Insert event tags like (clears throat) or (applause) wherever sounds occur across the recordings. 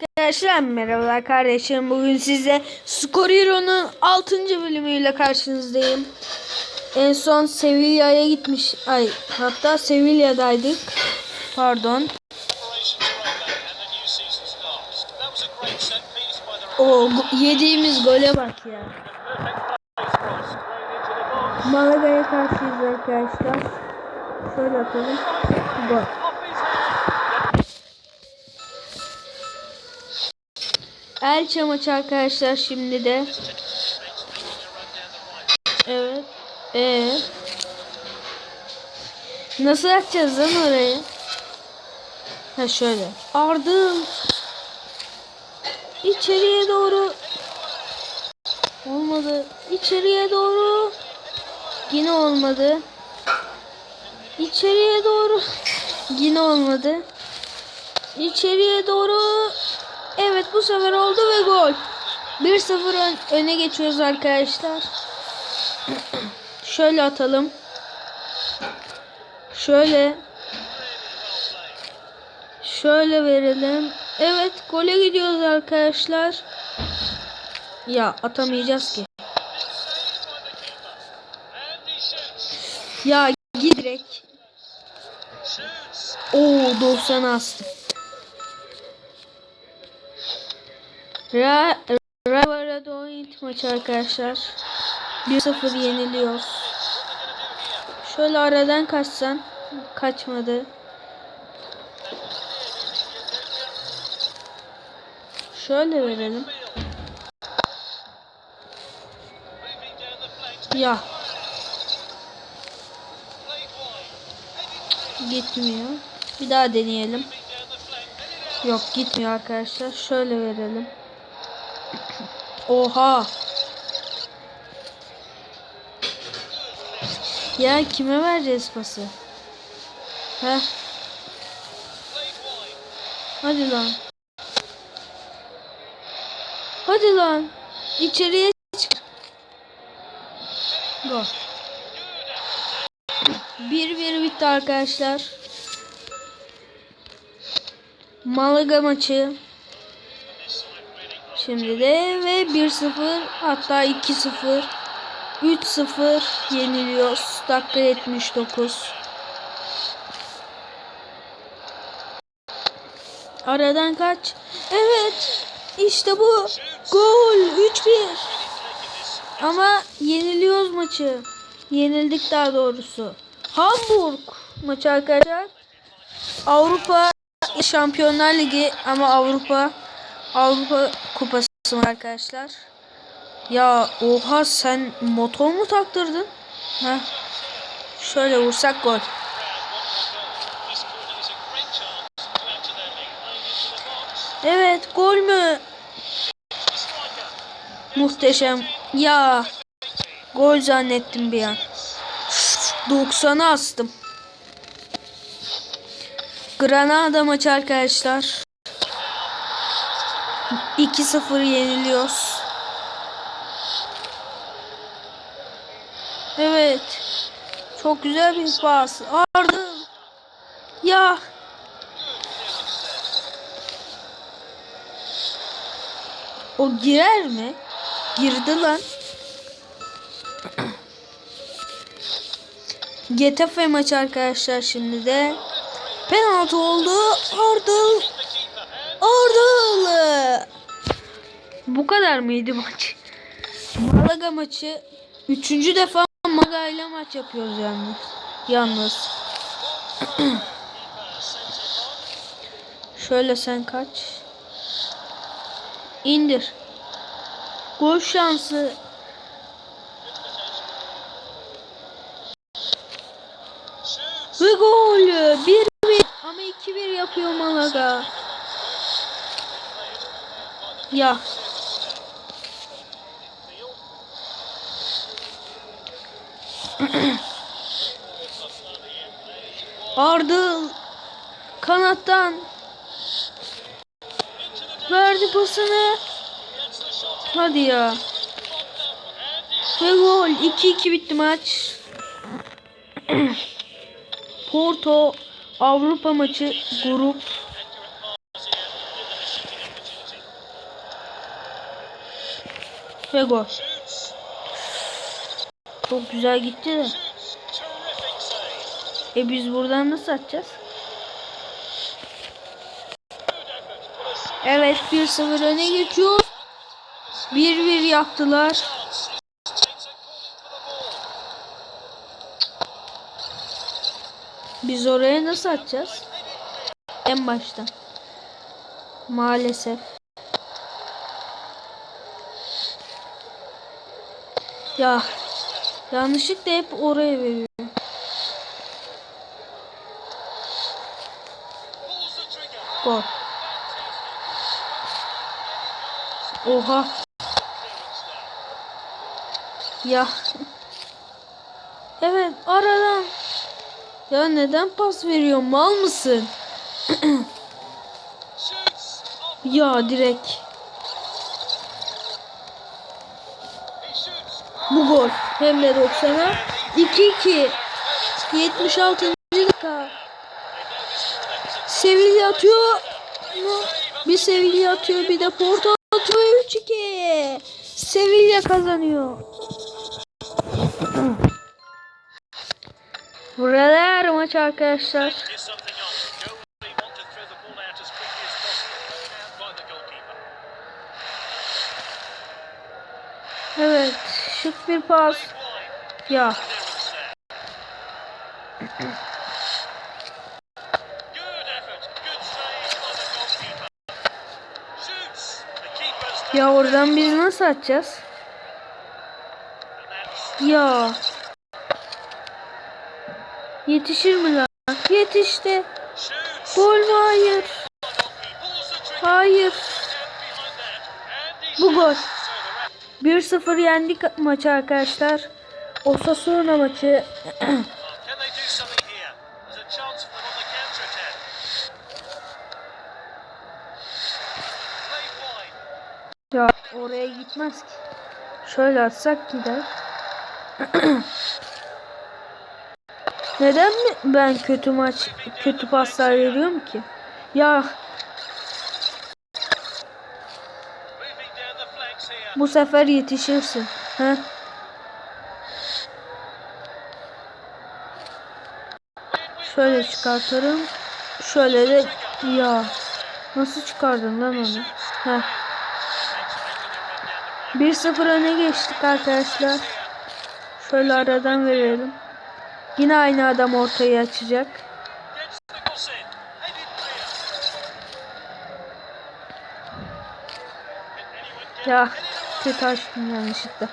Arkadaşlar merhabalar kardeşim. Bugün size Skor Hero'nun 6. bölümüyle karşınızdayım. En son Sevilla'ya gitmiş. Ay hatta Sevilla'daydık. Pardon. O yediğimiz gole bak ya. Malaga'ya karşıyız arkadaşlar. Şöyle atalım. Gol. Elçe maçı arkadaşlar şimdi de. Evet. Ee. Nasıl açacağız lan orayı? Ha şöyle. Ardım. İçeriye doğru. Olmadı. İçeriye doğru. Yine olmadı. İçeriye doğru. Yine olmadı. İçeriye doğru. Evet bu sefer oldu ve gol. 1-0 ön- öne geçiyoruz arkadaşlar. (clears throat) Şöyle atalım. Şöyle. Şöyle verelim. Evet gole gidiyoruz arkadaşlar. Ya atamayacağız ki. Ya git direkt. Oo 90 astım. Ra Ravaradonit maçı arkadaşlar. 1-0 yeniliyoruz. Şöyle aradan kaçsan. Kaçmadı. Şöyle verelim. Ya. Gitmiyor. Bir daha deneyelim. Yok gitmiyor arkadaşlar. Şöyle verelim. Oha. Ya kime vereceğiz pası? Heh. Hadi lan. Hadi lan. İçeriye çık. Go. 1-1 bitti arkadaşlar. Malaga maçı. Şimdi de ve 1-0 hatta 2-0 3-0 yeniliyoruz. Dakika 79. Aradan kaç? Evet. İşte bu. Gol 3-1. Ama yeniliyoruz maçı. Yenildik daha doğrusu. Hamburg maçı arkadaşlar. Avrupa Şampiyonlar Ligi ama Avrupa Avrupa Kupası var arkadaşlar. Ya oha sen motor mu taktırdın? Heh. Şöyle vursak gol. Evet gol mü? Muhteşem. Ya gol zannettim bir an. 90'a astım. Granada maçı arkadaşlar. 2-0 yeniliyoruz. Evet. Çok güzel bir pas. Ardı. Ya. O girer mi? Girdi lan. Getafe maçı arkadaşlar şimdi de. Penaltı oldu. Ardıl. Ardıl. Bu kadar mıydı maç? Malaga maçı. Üçüncü defa Malaga ile maç yapıyoruz yalnız. Yalnız. (clears throat) Şöyle sen kaç. İndir. Gol şansı. Ve gol. 1-1 ama 2-1 yapıyor Malaga. Ya. Ardıl kanattan verdi pasını. Hadi ya. Ve gol. 2-2 bitti maç. (clears throat) Porto Avrupa maçı grup. Ve gol. Çok güzel gitti de. E biz buradan nasıl atacağız? Evet 1-0 öne geçiyor. 1-1 yaptılar. Biz oraya nasıl atacağız? En baştan. Maalesef. Ya yanlışlıkla hep oraya veriyor. Gol. Oha. Ya. Evet aradan. Ya neden pas veriyor? Mal mısın? (clears throat) ya direkt. Bu gol. Hem de 90'a. 2-2. 76. dakika. Sevilla atıyor. Bir Sevilla atıyor bir de Porto atıyor 3-2. Sevilla kazanıyor. Buralar maç arkadaşlar. Here's something on. Joe really Ya oradan biz nasıl atacağız? Ya. Yetişir mi lan? Yetişti. Gol mü? Hayır. Hayır. Bu gol. shoots. So the ref 1-0 yendik maçı arkadaşlar. Osasuna maçı. (clears throat) oraya gitmez ki. Şöyle atsak gider. Neden mi ben kötü maç, kötü paslar veriyorum ki? Ya bu sefer yetişirsin. He? Şöyle çıkartırım. Şöyle de ya nasıl çıkardın lan onu? Heh. 1-0 öne geçtik arkadaşlar. Şöyle aradan verelim. Yine aynı adam ortayı açacak. Ya kötü açtım yanlışlıkla.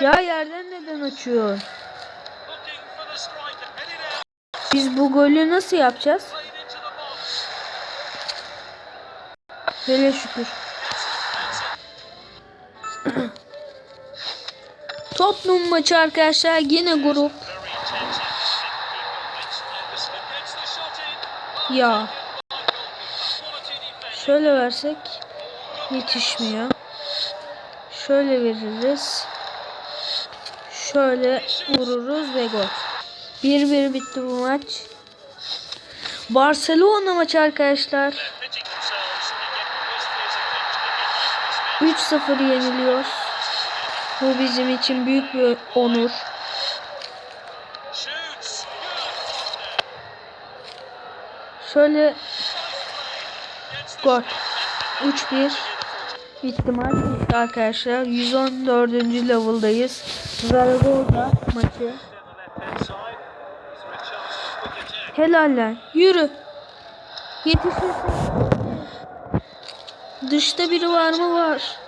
Ya yerden neden açıyor? Biz bu golü nasıl yapacağız? Hele şükür. Tottenham maçı arkadaşlar yine grup. Ya şöyle versek yetişmiyor. Şöyle veririz. Şöyle vururuz ve gol. 1-1 bitti bu maç. Barcelona maçı arkadaşlar. Pitching themselves and getting worse fears of things to get this match. 3-0 yeniliyoruz. Bu bizim için büyük bir onur. Şöyle gol. 3-1 bitti maç. Bitti arkadaşlar. 114. level'dayız. Zaragoza maçı. down the left hand side. Is there a chance for a quick attack? Helal lan. Yürü. Yetişirsin. Dışta biri var mı? Var.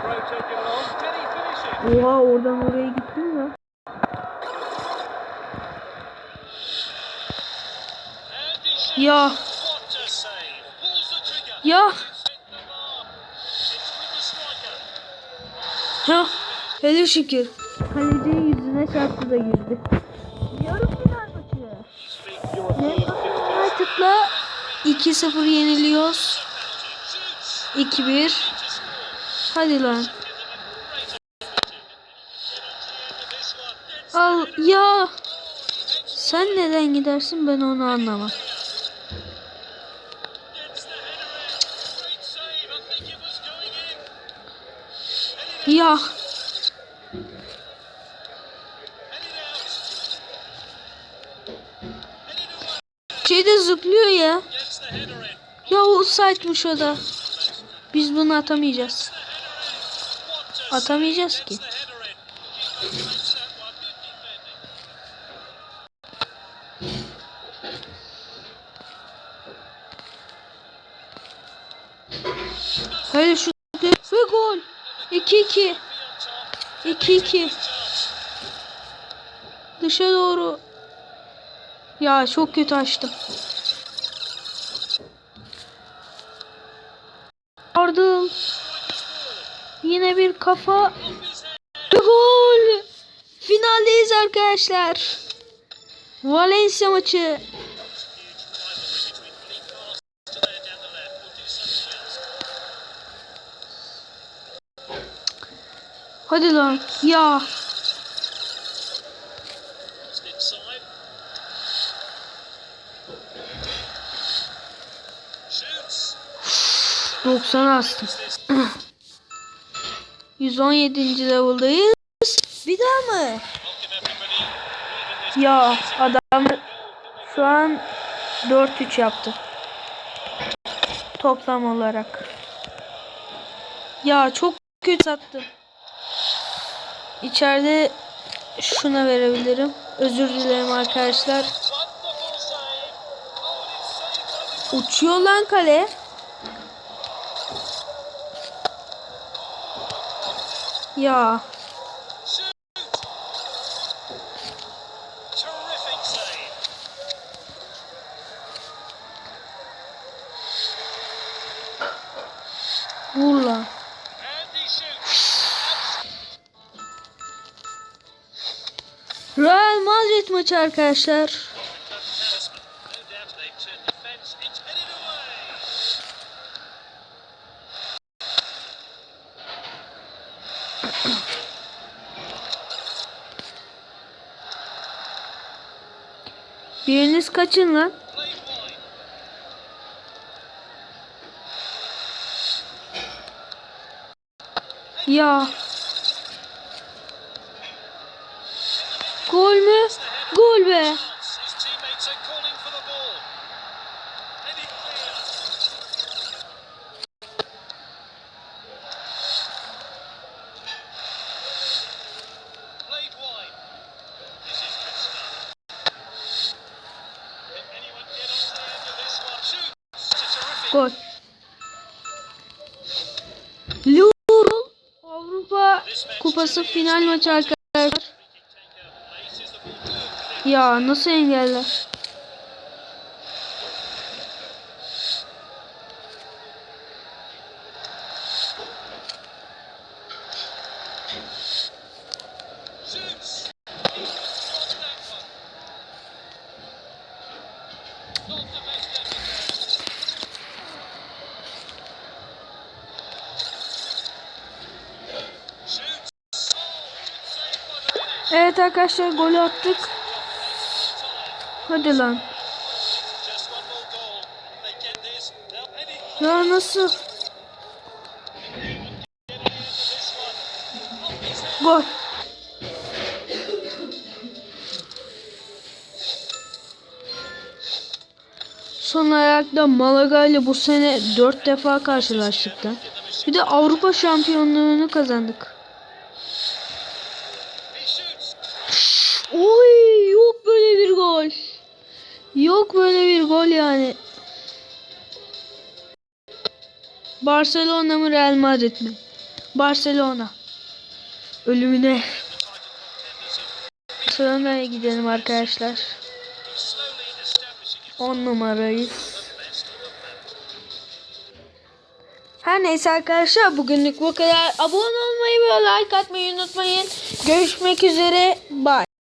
Throw taken on. Can he finish it? Oha oradan oraya gittin mi? Ya. Ya. Ya. Hele şükür. Kalecinin ne şartı da girdi. Biliyorum Bilal maçı. Ne? Ha, tıkla. 2-0 yeniliyoruz. 2-1. Hadi lan. Al ya. Sen neden gidersin ben onu anlamam. Ya. Away. şeyde zıplıyor ya. Ya o saytmış o da. Biz bunu atamayacağız. Atamayacağız ki. Hayır şu ve gol. 2-2. 2-2. Dışa doğru. Ya çok kötü açtım. Ardıl. Yine bir kafa. Gol. Finaldeyiz arkadaşlar. Valencia maçı. Hadi lan. Ya. 90 astım. (clears throat) 117. level'dayız. Bir daha mı? Ya adam şu an 4-3 yaptı. Toplam olarak. Ya çok kötü sattım. İçeride şuna verebilirim. Özür dilerim arkadaşlar. Uçuyor lan kale. Ya shoot. Terrific save. vur lan. And he shoots. Real Madrid maçı arkadaşlar. Biriniz kaçın lan. Ya. Gol mü? Gol be. Gol. Liverpool Avrupa Kupası final maçı arkadaşlar. Ya nasıl engeller? Evet arkadaşlar golü attık. Hadi lan. Ya nasıl? Gol. Son ayakta Malaga ile bu sene 4 defa karşılaştık da. Bir de Avrupa şampiyonluğunu kazandık. Yok böyle bir gol yani. Barcelona mı Real Madrid mi? Barcelona. Ölümüne. Barcelona'ya gidelim arkadaşlar. He's slowly establishing himself 10 numarayız. Her neyse arkadaşlar bugünlük bu kadar. Abone olmayı ve like atmayı unutmayın. Görüşmek üzere. Bye.